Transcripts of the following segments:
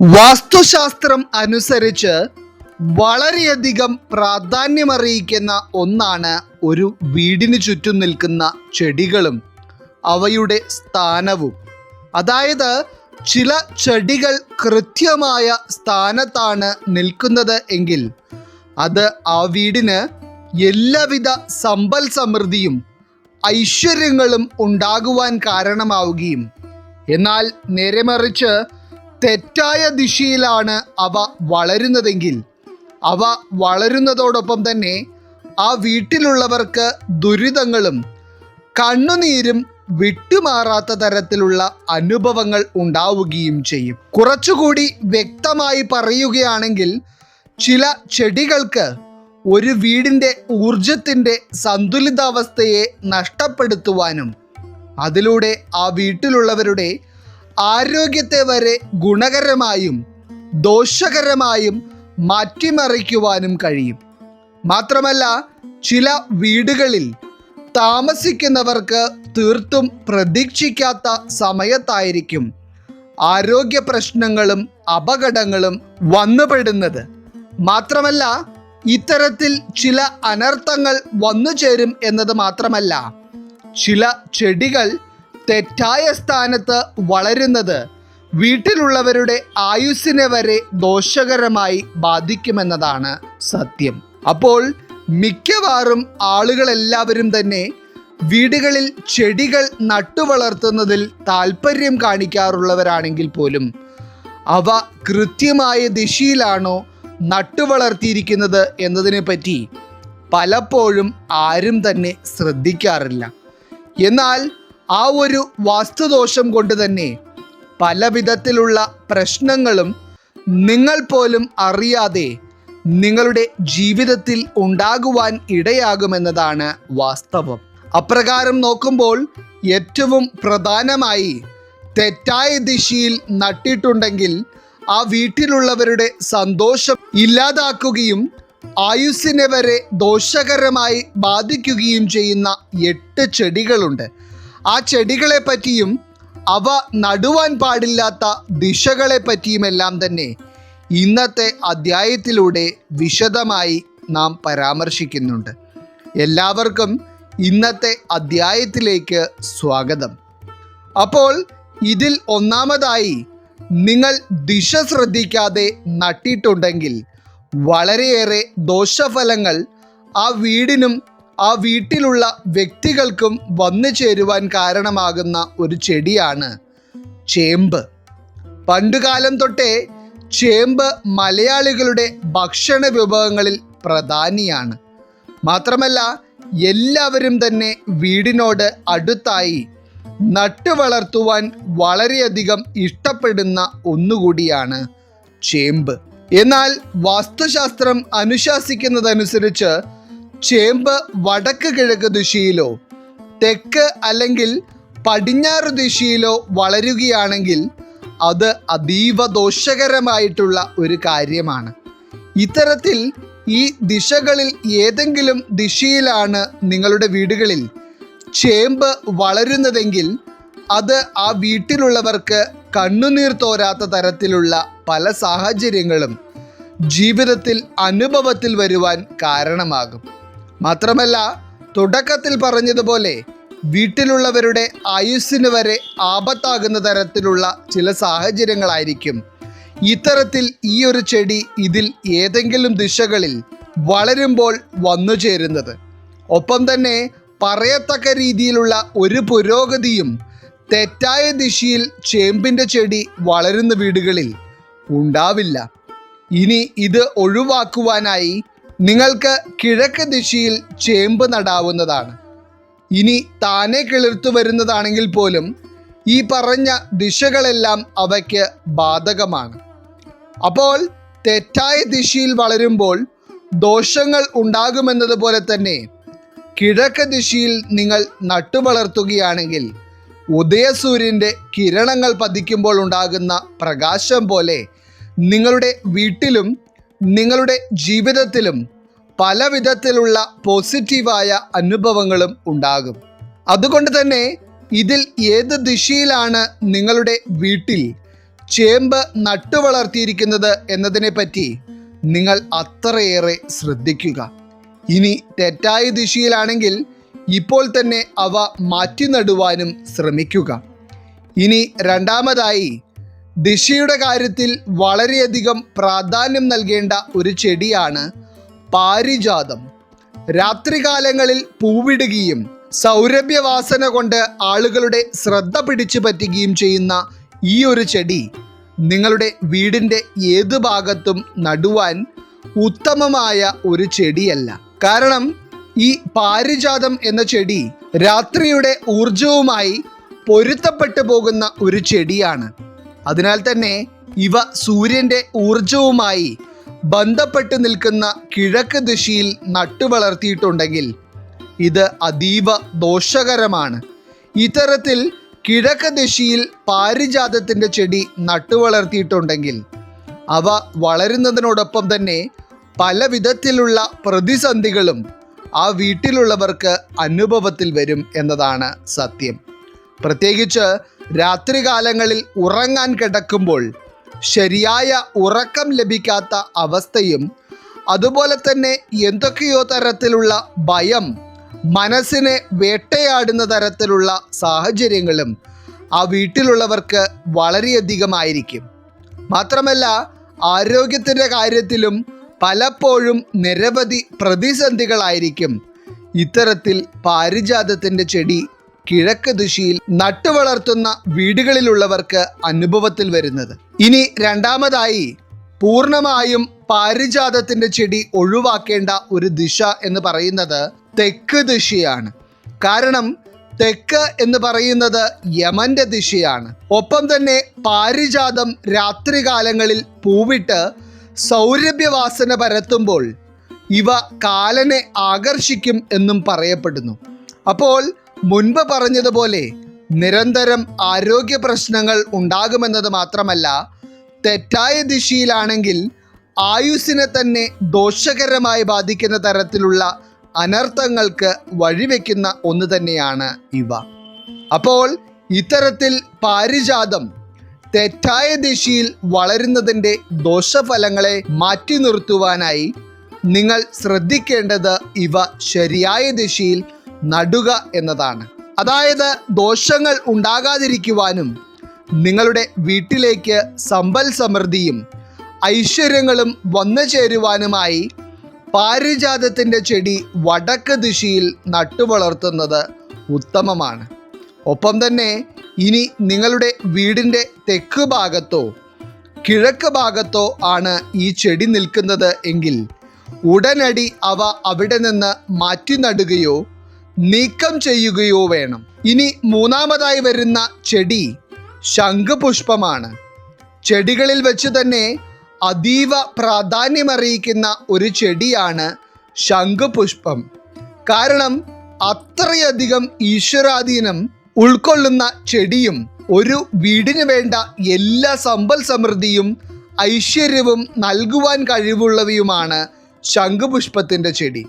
വാസ്തുശാസ്ത്രം അനുസരിച്ച് വളരെയധികം പ്രാധാന്യമറിയിക്കുന്ന ഒന്നാണ് ഒരു വീടിന് ചുറ്റും നിൽക്കുന്ന ചെടികളും അവയുടെ സ്ഥാനവും. അതായത് ചില ചെടികൾ കൃത്യമായ സ്ഥാനത്താണ് നിൽക്കുന്നത് എങ്കിൽ അത് ആ വീടിന് എല്ലാവിധ സമ്പൽ സമൃദ്ധിയും ഐശ്വര്യങ്ങളും ഉണ്ടാകുവാൻ കാരണമാവുകയും എന്നാൽ നേരെ മറിച്ച് തെറ്റായ ദിശയിലാണ് അവ വളരുന്നതെങ്കിൽ അവ വളരുന്നതോടൊപ്പം തന്നെ ആ വീട്ടിലുള്ളവർക്ക് ദുരിതങ്ങളും കണ്ണുനീരും വിട്ടുമാറാത്ത തരത്തിലുള്ള അനുഭവങ്ങൾ ഉണ്ടാവുകയും ചെയ്യും. കുറച്ചുകൂടി വ്യക്തമായി പറയുകയാണെങ്കിൽ ചില ചെടികൾക്ക് ഒരു വീടിന്റെ ഊർജത്തിന്റെ സന്തുലിതാവസ്ഥയെ നഷ്ടപ്പെടുത്തുവാനും അതിലൂടെ ആ വീട്ടിലുള്ളവരുടെ ആരോഗ്യത്തെ വരെ ഗുണകരമായും ദോഷകരമായും മാറ്റിമറിക്കുവാനും കഴിയും. മാത്രമല്ല ചില വീടുകളിൽ താമസിക്കുന്നവർക്ക് തീർത്തും പ്രതീക്ഷിക്കാത്ത സമയത്തായിരിക്കും ആരോഗ്യ പ്രശ്നങ്ങളും അപകടങ്ങളും വന്നുപെടുന്നത്. മാത്രമല്ല ഇത്തരത്തിൽ ചില അനർത്ഥങ്ങൾ വന്നു ചേരും എന്നത് മാത്രമല്ല ചില ചെടികൾ തെറ്റായ സ്ഥാനത്ത് വളരുന്നത് വീട്ടിലുള്ളവരുടെ ആയുസ്സിനെ വരെ ദോഷകരമായി ബാധിക്കുമെന്നതാണ് സത്യം. അപ്പോൾ മിക്കവാറും ആളുകളെല്ലാവരും തന്നെ വീടുകളിൽ ചെടികൾ നട്ടുവളർത്തുന്നതിൽ താല്പര്യം കാണിക്കാറുള്ളവരാണെങ്കിൽ പോലും അവ കൃത്യമായ ദിശയിലാണോ നട്ടുവളർത്തിയിരിക്കുന്നത് എന്നതിനെ പറ്റി പലപ്പോഴും ആരും തന്നെ ശ്രദ്ധിക്കാറില്ല. എന്നാൽ ആ ഒരു വാസ്തുദോഷം കൊണ്ട് തന്നെ പല വിധത്തിലുള്ള പ്രശ്നങ്ങളും നിങ്ങൾ പോലും അറിയാതെ നിങ്ങളുടെ ജീവിതത്തിൽ ഉണ്ടാകുവാൻ ഇടയാകുമെന്നതാണ് വാസ്തവം. അപ്രകാരം നോക്കുമ്പോൾ ഏറ്റവും പ്രധാനമായി തെറ്റായ ദിശയിൽ നട്ടിട്ടുണ്ടെങ്കിൽ ആ വീട്ടിലുള്ളവരുടെ സന്തോഷം ഇല്ലാതാക്കുകയും ആയുസ്സിനെ വരെ ദോഷകരമായി ബാധിക്കുകയും ചെയ്യുന്ന എട്ട് ചെടികളുണ്ട്. ആ ചെടികളെ പറ്റിയും അവ നടുവാൻ പാടില്ലാത്ത ദിശകളെ പറ്റിയുമെല്ലാം തന്നെ ഇന്നത്തെ അധ്യായത്തിലൂടെ വിശദമായി നാം പരാമർശിക്കുന്നുണ്ട്. എല്ലാവർക്കും ഇന്നത്തെ അധ്യായത്തിലേക്ക് സ്വാഗതം. അപ്പോൾ ഇതിൽ ഒന്നാമതായി നിങ്ങൾ ദിശ ശ്രദ്ധിക്കാതെ നട്ടിട്ടുണ്ടെങ്കിൽ വളരെയേറെ ദോഷഫലങ്ങൾ ആ വീടിനും ആ വീട്ടിലുള്ള വ്യക്തികൾക്കും വന്നു ചേരുവാൻ കാരണമാകുന്ന ഒരു ചെടിയാണ് ചേമ്പ്. പണ്ടുകാലം തൊട്ടേ ചേമ്പ് മലയാളികളുടെ ഭക്ഷണ വിഭവങ്ങളിൽ പ്രധാനിയാണ്. മാത്രമല്ല എല്ലാവരും തന്നെ വീടിനോട് അടുത്തായി നട്ടു വളർത്തുവാൻ വളരെയധികം ഇഷ്ടപ്പെടുന്ന ഒന്നുകൂടിയാണ് ചേമ്പ്. എന്നാൽ വാസ്തുശാസ്ത്രം അനുശാസിക്കുന്നതനുസരിച്ച് ചേമ്പ് വടക്ക് കിഴക്ക് ദിശയിലോ തെക്ക് അല്ലെങ്കിൽ പടിഞ്ഞാറ് ദിശയിലോ വളരുകയാണെങ്കിൽ അത് അതീവ ദോഷകരമായിട്ടുള്ള ഒരു കാര്യമാണ്. ഇത്തരത്തിൽ ഈ ദിശകളിൽ ഏതെങ്കിലും ദിശയിലാണ് നിങ്ങളുടെ വീടുകളിൽ ചേമ്പ് വളരുന്നതെങ്കിൽ അത് ആ വീട്ടിലുള്ളവർക്ക് കണ്ണുനീർ തോരാത്ത തരത്തിലുള്ള പല സാഹചര്യങ്ങളും ജീവിതത്തിൽ അനുഭവത്തിൽ വരുവാൻ കാരണമാകും. മാത്രമല്ല തുടക്കത്തിൽ പറഞ്ഞതുപോലെ വീട്ടിലുള്ളവരുടെ ആയുസ്സിന് വരെ ആപത്താകുന്ന തരത്തിലുള്ള ചില സാഹചര്യങ്ങളായിരിക്കും. ഇത്തരത്തിൽ ഈ ഒരു ചെടി ഇതിൽ ഏതെങ്കിലും ദിശകളിൽ വളരുമ്പോൾ വന്നു ചേരുന്നത്. ഒപ്പം തന്നെ പറയത്തക്ക രീതിയിലുള്ള ഒരു പുരോഗതിയും തെറ്റായ ദിശയിൽ ചേമ്പിന്റെ ചെടി വളരുന്ന വീടുകളിൽ ഉണ്ടാവില്ല. ഇനി ഇത് ഒഴിവാക്കുവാനായി നിങ്ങൾക്ക് കിഴക്ക് ദിശയിൽ ചേമ്പ് നടാവുന്നതാണ്. ഇനി താനെ കിളിർത്തു വരുന്നതാണെങ്കിൽ പോലും ഈ പറഞ്ഞ ദിശകളെല്ലാം അവയ്ക്ക് ബാധകമാണ്. അപ്പോൾ തെറ്റായ ദിശയിൽ വളരുമ്പോൾ ദോഷങ്ങൾ ഉണ്ടാകുമെന്നതുപോലെ തന്നെ കിഴക്ക് ദിശയിൽ നിങ്ങൾ നട്ടുവളർത്തുകയാണെങ്കിൽ ഉദയസൂര്യന്റെ കിരണങ്ങൾ പതിക്കുമ്പോൾ ഉണ്ടാകുന്ന പ്രകാശം പോലെ നിങ്ങളുടെ വീട്ടിലും നിങ്ങളുടെ ജീവിതത്തിലും പല വിധത്തിലുള്ള പോസിറ്റീവായ അനുഭവങ്ങളും ഉണ്ടാകും. അതുകൊണ്ട് തന്നെ ഇതിൽ ഏത് ദിശയിലാണ് നിങ്ങളുടെ വീട്ടിൽ ചേമ്പ് നട്ടുവളർത്തിയിരിക്കുന്നത് എന്നതിനെപ്പറ്റി നിങ്ങൾ അത്രയേറെ ശ്രദ്ധിക്കുക. ഇനി തെറ്റായ ദിശയിലാണെങ്കിൽ ഇപ്പോൾ തന്നെ അവ മാറ്റി നടുവാനും ശ്രമിക്കുക. ഇനി രണ്ടാമതായി ദിശയുടെ കാര്യത്തിൽ വളരെയധികം പ്രാധാന്യം നൽകേണ്ട ഒരു ചെടിയാണ് പാരിജാതം. രാത്രികാലങ്ങളിൽ പൂവിടുകയും സൗരഭ്യവാസന കൊണ്ട് ആളുകളുടെ ശ്രദ്ധ പിടിച്ചു പറ്റുകയും ചെയ്യുന്ന ഈ ഒരു ചെടി നിങ്ങളുടെ വീടിന്റെ ഏത് ഭാഗത്തും നടുവാൻ ഉത്തമമായ ഒരു ചെടിയല്ല. കാരണം ഈ പാരിജാതം എന്ന ചെടി രാത്രിയുടെ ഊർജവുമായി പൊരുത്തപ്പെട്ടു പോകുന്ന ഒരു ചെടിയാണ്. അതിനാൽ തന്നെ ഇവ സൂര്യന്റെ ഊർജവുമായി ബന്ധപ്പെട്ട് നിൽക്കുന്ന കിഴക്ക് ദിശയിൽ നട്ടുവളർത്തിയിട്ടുണ്ടെങ്കിൽ ഇത് അതീവ ദോഷകരമാണ്. ഇത്തരത്തിൽ കിഴക്ക് ദിശയിൽ പാരിജാതത്തിന്റെ ചെടി നട്ടുവളർത്തിയിട്ടുണ്ടെങ്കിൽ അവ വളരുന്നതിനോടൊപ്പം തന്നെ പല വിധത്തിലുള്ള പ്രതിസന്ധികളും ആ വീട്ടിലുള്ളവർക്ക് അനുഭവത്തിൽ വരും എന്നതാണ് സത്യം. പ്രത്യേകിച്ച് രാത്രികാലങ്ങളിൽ ഉറങ്ങാൻ കിടക്കുമ്പോൾ ശരിയായ ഉറക്കം ലഭിക്കാത്ത അവസ്ഥയും അതുപോലെ തന്നെ എന്തൊക്കെയോ തരത്തിലുള്ള ഭയം മനസ്സിനെ വേട്ടയാടുന്ന തരത്തിലുള്ള സാഹചര്യങ്ങളും ആ വീട്ടിലുള്ളവർക്ക് വളരെയധികമായിരിക്കും. മാത്രമല്ല ആരോഗ്യത്തിന്റെ കാര്യത്തിലും പലപ്പോഴും നിരവധി പ്രതിസന്ധികളായിരിക്കും ഇത്തരത്തിൽ പാരിജാതത്തിന്റെ ചെടി കിഴക്ക് ദിശയിൽ നട്ടുവളർത്തുന്ന വീടുകളിലുള്ളവർക്ക് അനുഭവത്തിൽ വരുന്നത്. ഇനി രണ്ടാമതായി പൂർണമായും പാരിജാതത്തിന്റെ ചെടി ഒഴിവാക്കേണ്ട ഒരു ദിശ എന്ന് പറയുന്നത് തെക്ക് ദിശയാണ്. കാരണം തെക്ക് എന്ന് പറയുന്നത് യമന്റെ ദിശയാണ്. ഒപ്പം തന്നെ പാരിജാതം രാത്രികാലങ്ങളിൽ പൂവിട്ട് സൗരഭ്യവാസന പരത്തുമ്പോൾ ഇവ കാലനെ ആകർഷിക്കും എന്നും പറയപ്പെടുന്നു. അപ്പോൾ മുൻപ് പറഞ്ഞതുപോലെ നിരന്തരം ആരോഗ്യ പ്രശ്നങ്ങൾ ഉണ്ടാകുമെന്നത് മാത്രമല്ല തെറ്റായ ദിശയിലാണെങ്കിൽ ആയുസിനെ തന്നെ ദോഷകരമായി ബാധിക്കുന്ന തരത്തിലുള്ള അനർത്ഥങ്ങൾക്ക് വഴിവെക്കുന്ന ഒന്ന് തന്നെയാണ് ഇവ. അപ്പോൾ ഇത്തരത്തിൽ പാരിജാതം തെറ്റായ ദിശയിൽ വളരുന്നതിന്റെ ദോഷഫലങ്ങളെ മാറ്റി നിർത്തുവാനായി നിങ്ങൾ ശ്രദ്ധിക്കേണ്ടത് ഇവ ശരിയായ ദിശയിൽ നടുക എന്നതാണ്. അതായത് ദോഷങ്ങൾ ഉണ്ടാകാതിരിക്കുവാനും നിങ്ങളുടെ വീട്ടിലേക്ക് സമ്പൽ സമൃദ്ധിയും ഐശ്വര്യങ്ങളും വന്നു ചേരുവാനുമായി പാരിജാതത്തിന്റെ ചെടി വടക്ക് ദിശയിൽ നട്ടുവളർത്തുന്നത് ഉത്തമമാണ്. ഒപ്പം തന്നെ ഇനി നിങ്ങളുടെ വീടിന്റെ തെക്ക് ഭാഗത്തോ കിഴക്ക് ഭാഗത്തോ ആണ് ഈ ചെടി നിൽക്കുന്നത് എങ്കിൽ ഉടനടി അവ അവിടെ നിന്ന് മാറ്റി നടുകയോ നീക്കം ചെയ്യുകയോ വേണം. ഇനി മൂന്നാമതായി വരുന്ന ചെടി ശംഖുപുഷ്പമാണ്. ചെടികളിൽ വെച്ച് തന്നെ അതീവ പ്രാധാന്യമറിയിക്കുന്ന ഒരു ചെടിയാണ് ശംഖുപുഷ്പം. കാരണം അത്രയധികം ഈശ്വരാധീനം ഉൾക്കൊള്ളുന്ന ചെടിയും ഒരു വീടിന് വേണ്ട എല്ലാ സമ്പൽ സമൃദ്ധിയും ഐശ്വര്യവും നൽകുവാൻ കഴിവുള്ളവയുമാണ് ശംഖുപുഷ്പത്തിന്റെ ചെടി.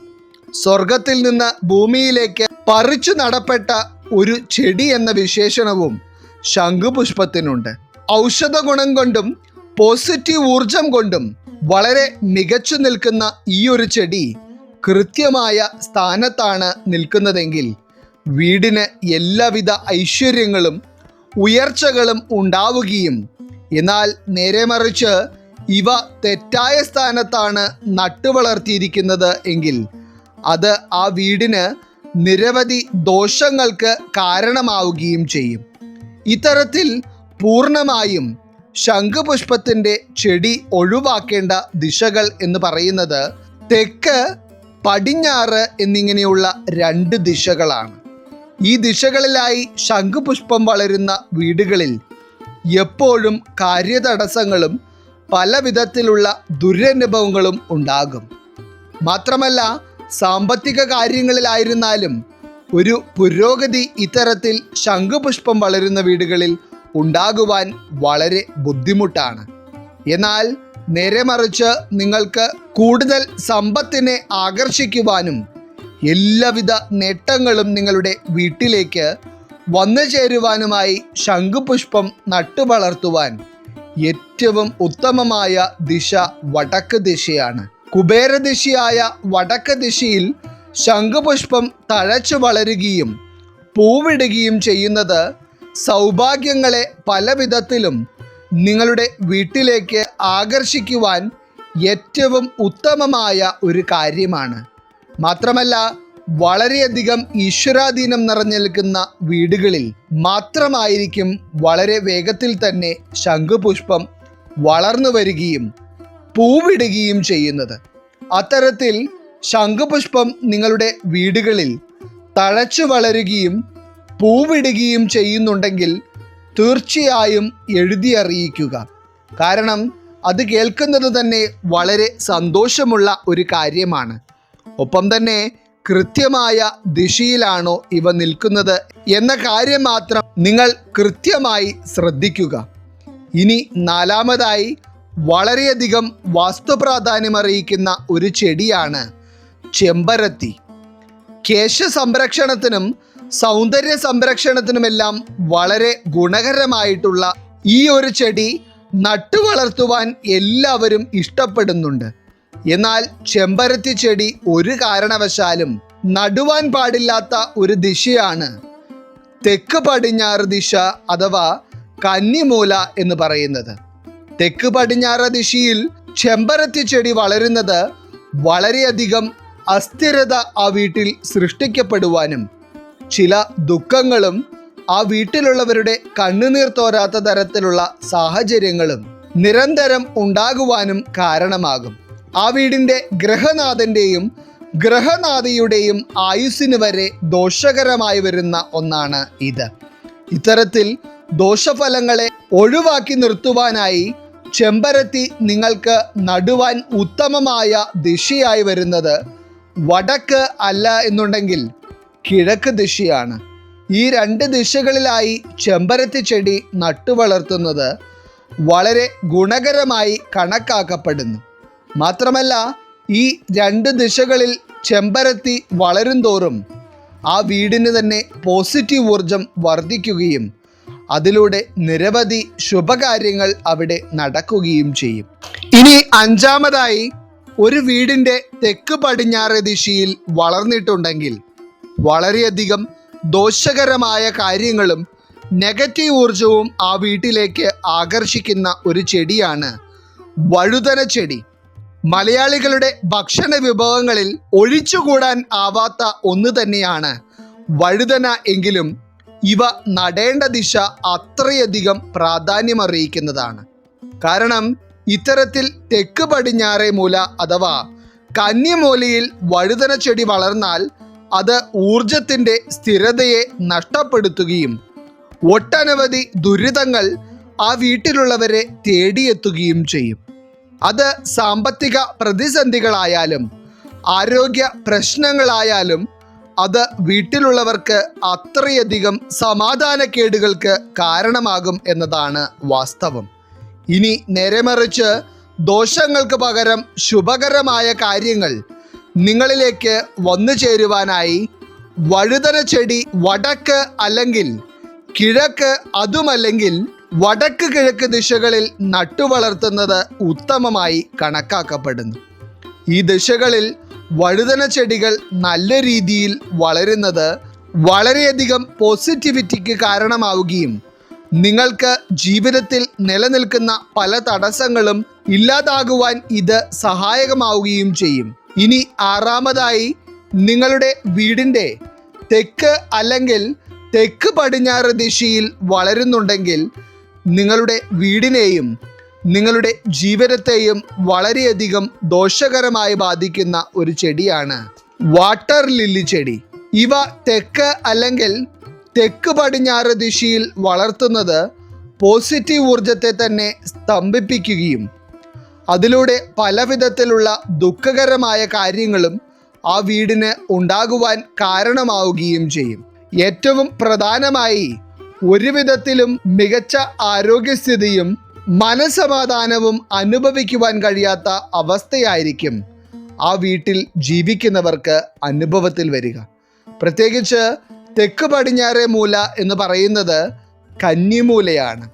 സ്വർഗത്തിൽ നിന്ന് ഭൂമിയിലേക്ക് പറിച്ചു നടപ്പെട്ട ഒരു ചെടി എന്ന വിശേഷണവും ശംഖുപുഷ്പത്തിനുണ്ട്. ഔഷധ ഗുണം കൊണ്ടും പോസിറ്റീവ് ഊർജം കൊണ്ടും വളരെ മികച്ചു നിൽക്കുന്ന ഈ ഒരു ചെടി കൃത്യമായ സ്ഥാനത്താണ് നിൽക്കുന്നതെങ്കിൽ വീടിന് എല്ലാവിധ ഐശ്വര്യങ്ങളും ഉയർച്ചകളും ഉണ്ടാവുകയും എന്നാൽ നേരെ മറിച്ച് ഇവ തെറ്റായ സ്ഥാനത്താണ് നട്ടുവളർത്തിയിരിക്കുന്നത് എങ്കിൽ അത് ആ വീടിന് നിരവധി ദോഷങ്ങൾക്ക് കാരണമാവുകയും ചെയ്യും. ഇത്തരത്തിൽ പൂർണമായും ശംഖുപുഷ്പത്തിന്റെ ചെടി ഒഴിവാക്കേണ്ട ദിശകൾ എന്ന് പറയുന്നത് തെക്ക് പടിഞ്ഞാറ് എന്നിങ്ങനെയുള്ള രണ്ട് ദിശകളാണ്. ഈ ദിശകളിലായി ശംഖുപുഷ്പം വളരുന്ന വീടുകളിൽ എപ്പോഴും കാര്യതടസ്സങ്ങളും പല വിധത്തിലുള്ള ദുരനുഭവങ്ങളും ഉണ്ടാകും. മാത്രമല്ല സാമ്പത്തിക കാര്യങ്ങളിലായിരുന്നാലും ഒരു പുരോഗതി ഇത്തരത്തിൽ ശംഖുപുഷ്പം വളരുന്ന വീടുകളിൽ ഉണ്ടാകുവാൻ വളരെ ബുദ്ധിമുട്ടാണ്. എന്നാൽ നേരെ മറിച്ച് നിങ്ങൾക്ക് കൂടുതൽ സമ്പത്തിനെ ആകർഷിക്കുവാനും എല്ലാവിധ നേട്ടങ്ങളും നിങ്ങളുടെ വീട്ടിലേക്ക് വന്നു ചേരുവാനുമായി ശംഖുപുഷ്പം നട്ടുവളർത്തുവാൻ ഏറ്റവും ഉത്തമമായ ദിശ വടക്ക് ദിശയാണ്. കുബേരദിശയായ വടക്ക് ദിശയിൽ ശംഖുപുഷ്പം തഴച്ചു വളരുകയും പൂവിടുകയും ചെയ്യുന്നത് സൗഭാഗ്യങ്ങളെ പല വിധത്തിലും നിങ്ങളുടെ വീട്ടിലേക്ക് ആകർഷിക്കുവാൻ ഏറ്റവും ഉത്തമമായ ഒരു കാര്യമാണ്. മാത്രമല്ല വളരെയധികം ഈശ്വരാധീനം നിറഞ്ഞു നിൽക്കുന്ന വീടുകളിൽ മാത്രമായിരിക്കും വളരെ വേഗത്തിൽ തന്നെ ശംഖുപുഷ്പം വളർന്നു വരികയും പൂവിടുകയും ചെയ്യുന്നത്. അത്തരത്തിൽ ശംഖുപുഷ്പം നിങ്ങളുടെ വീടുകളിൽ തഴച്ചു വളരുകയും പൂവിടുകയും ചെയ്യുന്നുണ്ടെങ്കിൽ തീർച്ചയായും എഴുതി അറിയിക്കുക. കാരണം അത് കേൾക്കുന്നത് തന്നെ വളരെ സന്തോഷമുള്ള ഒരു കാര്യമാണ്. ഒപ്പം തന്നെ കൃത്യമായ ദിശയിലാണോ ഇവ നിൽക്കുന്നത് എന്ന കാര്യം മാത്രം നിങ്ങൾ കൃത്യമായി ശ്രദ്ധിക്കുക. ഇനി നാലാമതായി വളരെയധികം വാസ്തുപ്രാധാന്യമറിയിക്കുന്ന ഒരു ചെടിയാണ് ചെമ്പരത്തി. കേശ സംരക്ഷണത്തിനും സൗന്ദര്യ സംരക്ഷണത്തിനുമെല്ലാം വളരെ ഗുണകരമായിട്ടുള്ള ഈ ഒരു ചെടി നട്ടുവളർത്തുവാൻ എല്ലാവരും ഇഷ്ടപ്പെടുന്നുണ്ട്. എന്നാൽ ചെമ്പരത്തി ചെടി ഒരു കാരണവശാലും നടുവാൻ പാടില്ലാത്ത ഒരു ദിശയാണ്. തെക്ക് പടിഞ്ഞാറ് ദിശ അഥവാ കന്നിമൂല എന്ന് പറയുന്നത്. തെക്ക് പടിഞ്ഞാറ ദിശയിൽ ചെമ്പരത്തി ചെടി വളരുന്നത് വളരെയധികം അസ്ഥിരത ആ വീട്ടിൽ സൃഷ്ടിക്കപ്പെടുവാനും ചില ദുഃഖങ്ങളും ആ വീട്ടിലുള്ളവരുടെ കണ്ണുനീർ തോരാത്ത തരത്തിലുള്ള സാഹചര്യങ്ങളും നിരന്തരം ഉണ്ടാകുവാനും കാരണമാകും. ആ വീടിന്റെ ഗ്രഹനാഥന്റെയും ഗ്രഹനാഥിയുടെയും ആയുസ്സിന് വരെ ദോഷകരമായി വരുന്ന ഒന്നാണ് ഇത്. ഇത്തരത്തിൽ ദോഷഫലങ്ങളെ ഒഴിവാക്കി നിർത്തുവാനായി ചെമ്പരത്തി നിങ്ങൾക്ക് നടുവാൻ ഉത്തമമായ ദിശയായി വരുന്നത് വടക്ക് അല്ല എന്നുണ്ടെങ്കിൽ കിഴക്ക് ദിശയാണ്. ഈ രണ്ട് ദിശകളിലായി ചെമ്പരത്തി ചെടി നട്ടുവളർത്തുന്നത് വളരെ ഗുണകരമായി കണക്കാക്കപ്പെടുന്നു. മാത്രമല്ല ഈ രണ്ട് ദിശകളിൽ ചെമ്പരത്തി വളരും തോറും ആ വീടിന് തന്നെ പോസിറ്റീവ് ഊർജം വർദ്ധിക്കുകയും അതിലൂടെ നിരവധി ശുഭകാര്യങ്ങൾ അവിടെ നടക്കുകയും ചെയ്യും. ഇനി അഞ്ചാമതായി ഒരു വീടിന്റെ തെക്ക് പടിഞ്ഞാറ് ദിശയിൽ വളർന്നിട്ടുണ്ടെങ്കിൽ വളരെയധികം ദോഷകരമായ കാര്യങ്ങളും നെഗറ്റീവ് ഊർജവും ആ വീട്ടിലേക്ക് ആകർഷിക്കുന്ന ഒരു ചെടിയാണ് വഴുതന ചെടി. മലയാളികളുടെ ഭക്ഷണ വിഭവങ്ങളിൽ ഒഴിച്ചുകൂടാൻ ആവാത്ത ഒന്ന് തന്നെയാണ് വഴുതന എങ്കിലും ഇവ നടേണ്ട ദിശ അത്രയധികം പ്രാധാന്യമറിയിക്കുന്നതാണ് കാരണം ഇത്തരത്തിൽ തെക്ക് പടിഞ്ഞാറേ മൂല അഥവാ കന്യമൂലയിൽ വഴുതന ചെടി വളർന്നാൽ അത് ഊർജത്തിന്റെ സ്ഥിരതയെ നഷ്ടപ്പെടുത്തുകയും ഒട്ടനവധി ദുരിതങ്ങൾ ആ വീട്ടിലുള്ളവരെ തേടിയെത്തുകയും ചെയ്യും. അത് സാമ്പത്തിക പ്രതിസന്ധികളായാലും ആരോഗ്യ പ്രശ്നങ്ങളായാലും അത് വീട്ടിലുള്ളവർക്ക് അത്രയധികം സമാധാനക്കേടുകൾക്ക് കാരണമാകും എന്നതാണ് വാസ്തവം. ഇനി നേരെമറിച്ച് ദോഷങ്ങൾക്ക് പകരം ശുഭകരമായ കാര്യങ്ങൾ നിങ്ങളിലേക്ക് വന്നു ചേരുവാനായി വഴുതന ചെടി വടക്ക് അല്ലെങ്കിൽ കിഴക്ക് അതുമല്ലെങ്കിൽ വടക്ക് കിഴക്ക് ദിശകളിൽ നട്ടുവളർത്തുന്നത് ഉത്തമമായി കണക്കാക്കപ്പെടുന്നു. ഈ ദിശകളിൽ വഴുതന ചെടികൾ നല്ല രീതിയിൽ വളരുന്നത് വളരെയധികം പോസിറ്റിവിറ്റിക്ക് കാരണമാവുകയും നിങ്ങൾക്ക് ജീവിതത്തിൽ നിലനിൽക്കുന്ന പല തടസ്സങ്ങളും ഇല്ലാതാകുവാൻ ഇത് സഹായകമാവുകയും ചെയ്യും. ഇനി ആറാമതായി നിങ്ങളുടെ വീടിന്റെ തെക്ക് അല്ലെങ്കിൽ തെക്ക് പടിഞ്ഞാറ് ദിശയിൽ വളരുന്നുണ്ടെങ്കിൽ നിങ്ങളുടെ വീടിനെയും നിങ്ങളുടെ ജീവിതത്തെയും വളരെയധികം ദോഷകരമായി ബാധിക്കുന്ന ഒരു ചെടിയാണ് വാട്ടർ ലില്ലി ചെടി. ഇവ തെക്ക് അല്ലെങ്കിൽ തെക്ക് പടിഞ്ഞാറ് ദിശയിൽ വളർത്തുന്നത് പോസിറ്റീവ് ഊർജത്തെ തന്നെ സ്തംഭിപ്പിക്കുകയും അതിലൂടെ പലവിധത്തിലുള്ള ദുഃഖകരമായ കാര്യങ്ങളും ആ വീടിന് ഉണ്ടാകുവാൻ കാരണമാവുകയും ചെയ്യും. ഏറ്റവും പ്രധാനമായി ഒരു മികച്ച ആരോഗ്യസ്ഥിതിയും മനസമാധാനവും അനുഭവിക്കുവാൻ കഴിയാത്ത അവസ്ഥയായിരിക്കും ആ വീട്ടിൽ ജീവിക്കുന്നവർക്ക് അനുഭവത്തിൽ വരിക. പ്രത്യേകിച്ച് തെക്ക് പടിഞ്ഞാറെ മൂല എന്ന് പറയുന്നത് കന്നിമൂലയാണ്.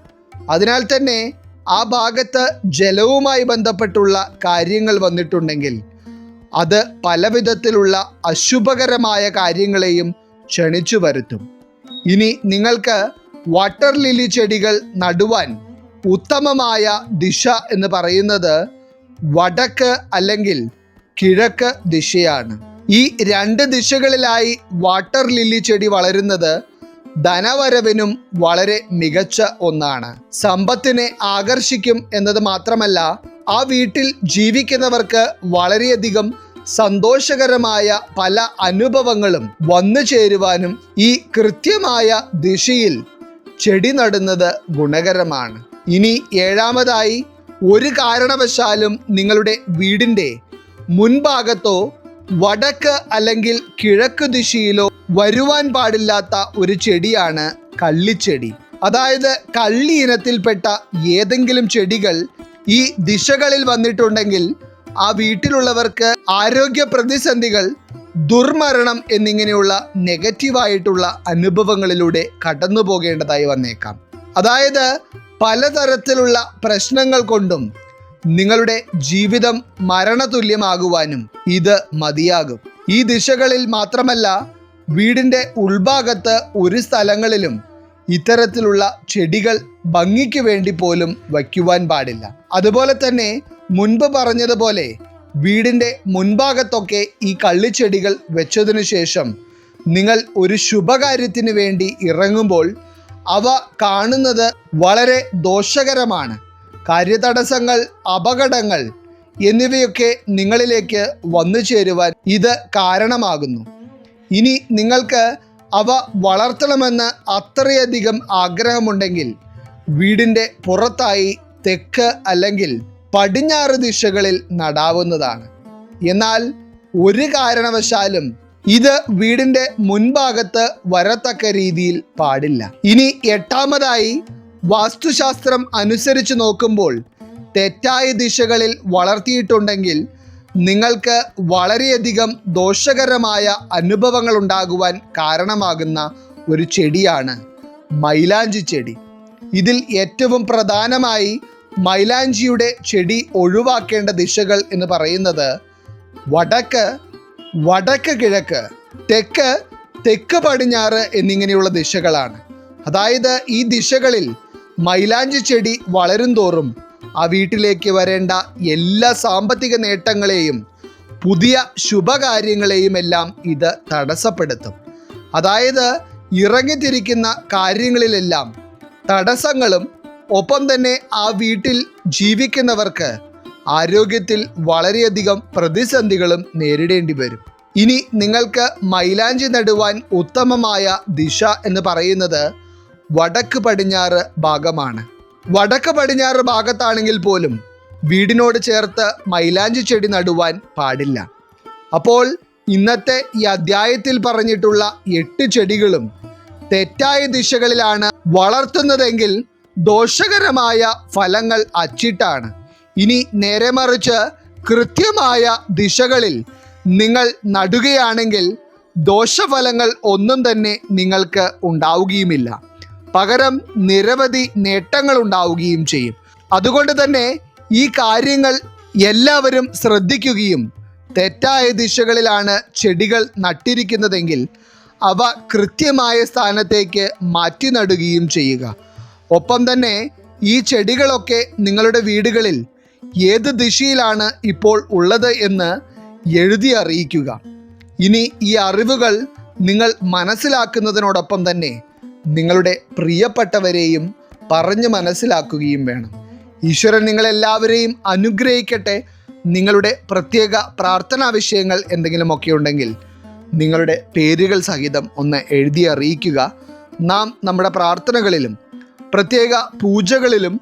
അതിനാൽ തന്നെ ആ ഭാഗത്ത് ജലവുമായി ബന്ധപ്പെട്ടുള്ള കാര്യങ്ങൾ വന്നിട്ടുണ്ടെങ്കിൽ അത് പലവിധത്തിലുള്ള അശുഭകരമായ കാര്യങ്ങളെയും ക്ഷണിച്ചു വരുത്തും. ഇനി നിങ്ങൾക്ക് വാട്ടർ ലില്ലി ചെടികൾ നടുവാൻ ഉത്തമമായ ദിശ എന്ന് പറയുന്നത് വടക്ക് അല്ലെങ്കിൽ കിഴക്ക് ദിശയാണ്. ഈ രണ്ട് ദിശകളിലായി വാട്ടർ ലില്ലി ചെടി വളരുന്നത് ധനവരവിനും വളരെ മികച്ച ഒന്നാണ്. സമ്പത്തിനെ ആകർഷിക്കും എന്നത് മാത്രമല്ല ആ വീട്ടിൽ ജീവിക്കുന്നവർക്ക് വളരെയധികം സന്തോഷകരമായ പല അനുഭവങ്ങളും വന്നു ചേരുവാനും ഈ കൃത്യമായ ദിശയിൽ ചെടി നടുന്നത് ഗുണകരമാണ്. ഇനി ഏഴാമതായി ഒരു കാരണവശാലും നിങ്ങളുടെ വീടിന്റെ മുൻഭാഗത്തോ വടക്ക് അല്ലെങ്കിൽ കിഴക്ക് ദിശയിലോ വരുവാൻ പാടില്ലാത്ത ഒരു ചെടിയാണ് കള്ളിച്ചെടി. അതായത് കള്ളി ഇനത്തിൽപ്പെട്ട ഏതെങ്കിലും ചെടികൾ ഈ ദിശകളിൽ വന്നിട്ടുണ്ടെങ്കിൽ ആ വീട്ടിലുള്ളവർക്ക് ആരോഗ്യ പ്രതിസന്ധികൾ ദുർമരണം എന്നിങ്ങനെയുള്ള നെഗറ്റീവായിട്ടുള്ള അനുഭവങ്ങളിലൂടെ കടന്നു പോകേണ്ടതായി വന്നേക്കാം. അതായത് പലതരത്തിലുള്ള പ്രശ്നങ്ങൾ കൊണ്ടും നിങ്ങളുടെ ജീവിതം മരണതുല്യമാകുവാനും ഇത് മതിയാകും. ഈ ദിശകളിൽ മാത്രമല്ല വീടിന്റെ ഉൾഭാഗത്ത് ഒരു സ്ഥലങ്ങളിലും ഇത്തരത്തിലുള്ള ചെടികൾ ഭംഗിക്ക് വേണ്ടി പോലും വയ്ക്കുവാൻ പാടില്ല. അതുപോലെ തന്നെ മുൻപ് പറഞ്ഞതുപോലെ വീടിന്റെ മുൻഭാഗത്തൊക്കെ ഈ കള്ളിച്ചെടികൾ വെച്ചതിനു ശേഷം നിങ്ങൾ ഒരു ശുഭകാര്യത്തിന് വേണ്ടി ഇറങ്ങുമ്പോൾ അവ കാണുന്നത് വളരെ ദോഷകരമാണ്. കാര്യതടസ്സങ്ങൾ അപകടങ്ങൾ എന്നിവയൊക്കെ നിങ്ങളിലേക്ക് വന്നു ചേരുവാൻ ഇത് കാരണമാകുന്നു. ഇനി നിങ്ങൾക്ക് അവ വളർത്തണമെന്ന് അത്രയധികം ആഗ്രഹമുണ്ടെങ്കിൽ വീടിന്റെ പുറത്തായി തെക്ക് അല്ലെങ്കിൽ പടിഞ്ഞാറ് ദിശകളിൽ നടാവുന്നതാണ്. എന്നാൽ ഒരു കാരണവശാലും ഇത് വീടിന്റെ മുൻഭാഗത്ത് വരത്തക്ക രീതിയിൽ പാടില്ല. ഇനി എട്ടാമതായി വാസ്തുശാസ്ത്രം അനുസരിച്ച് നോക്കുമ്പോൾ തെറ്റായ ദിശകളിൽ വളർത്തിയിട്ടുണ്ടെങ്കിൽ നിങ്ങൾക്ക് വളരെയധികം ദോഷകരമായ അനുഭവങ്ങൾ ഉണ്ടാകുവാൻ കാരണമാകുന്ന ഒരു ചെടിയാണ് മൈലാഞ്ചി ചെടി. ഇതിൽ ഏറ്റവും പ്രധാനമായി മൈലാഞ്ചിയുടെ ചെടി ഒഴിവാക്കേണ്ട ദിശകൾ എന്ന് പറയുന്നത് വടക്ക് വടക്ക് കിഴക്ക് തെക്ക് തെക്ക് പടിഞ്ഞാറ് എന്നിങ്ങനെയുള്ള ദിശകളാണ്. അതായത് ഈ ദിശകളിൽ മൈലാഞ്ചി ചെടി വളരും തോറും ആ വീട്ടിലേക്ക് വരേണ്ട എല്ലാ സാമ്പത്തിക നേട്ടങ്ങളെയും പുതിയ ശുഭകാര്യങ്ങളെയും എല്ലാം ഇത് തടസ്സപ്പെടുത്തും. അതായത് ഇറങ്ങിത്തിരിക്കുന്ന കാര്യങ്ങളിലെല്ലാം തടസ്സങ്ങളും ഒപ്പം തന്നെ ആ വീട്ടിൽ ജീവിക്കുന്നവർക്ക് ആരോഗ്യത്തിൽ വളരെയധികം പ്രതിസന്ധികളും നേരിടേണ്ടി വരും. ഇനി നിങ്ങൾക്ക് മൈലാഞ്ചി നടുവാൻ ഉത്തമമായ ദിശ എന്ന് പറയുന്നത് വടക്ക് പടിഞ്ഞാറ് ഭാഗമാണ്. വടക്ക് പടിഞ്ഞാറ് ഭാഗത്താണെങ്കിൽ പോലും വീടിനോട് ചേർത്ത് മൈലാഞ്ചി ചെടി നടുവാൻ പാടില്ല. അപ്പോൾ ഇന്നത്തെ ഈ അധ്യായത്തിൽ പറഞ്ഞിട്ടുള്ള എട്ട് ചെടികളും തെറ്റായ ദിശകളിലാണ് വളർത്തുന്നതെങ്കിൽ ദോഷകരമായ ഫലങ്ങൾ അച്ചിട്ടാണ്. ഇനി നേരെ മറിച്ച് കൃത്യമായ ദിശകളിൽ നിങ്ങൾ നടുകയാണെങ്കിൽ ദോഷഫലങ്ങൾ ഒന്നും തന്നെ നിങ്ങൾക്ക് ഉണ്ടാവുകയുമില്ല. പകരം നിരവധി നേട്ടങ്ങൾ ഉണ്ടാവുകയും ചെയ്യും. അതുകൊണ്ട് തന്നെ ഈ കാര്യങ്ങൾ എല്ലാവരും ശ്രദ്ധിക്കുകയും തെറ്റായ ദിശകളിലാണ് ചെടികൾ നട്ടിരിക്കുന്നതെങ്കിൽ അവ കൃത്യമായ സ്ഥാനത്തേക്ക് മാറ്റി നടുകയും ചെയ്യുക. ഒപ്പം തന്നെ ഈ ചെടികളൊക്കെ നിങ്ങളുടെ വീടുകളിൽ ഏത് ദിശയിലാണ് ഇപ്പോൾ ഉള്ളത് എന്ന് എഴുതി അറിയിക്കുക. ഇനി ഈ അറിവുകൾ നിങ്ങൾ മനസ്സിലാക്കുന്നതിനോടൊപ്പം തന്നെ നിങ്ങളുടെ പ്രിയപ്പെട്ടവരെയും പറഞ്ഞു മനസ്സിലാക്കുകയും വേണം. ഈശ്വരൻ നിങ്ങളെല്ലാവരെയും അനുഗ്രഹിക്കട്ടെ. നിങ്ങളുടെ പ്രത്യേക പ്രാർത്ഥനാ വിഷയങ്ങൾ എന്തെങ്കിലുമൊക്കെ ഉണ്ടെങ്കിൽ നിങ്ങളുടെ പേരുകൾ സഹിതം ഒന്ന് എഴുതി അറിയിക്കുക. നാം നമ്മുടെ പ്രാർത്ഥനകളിലും പ്രത്യേക പൂജകളിലും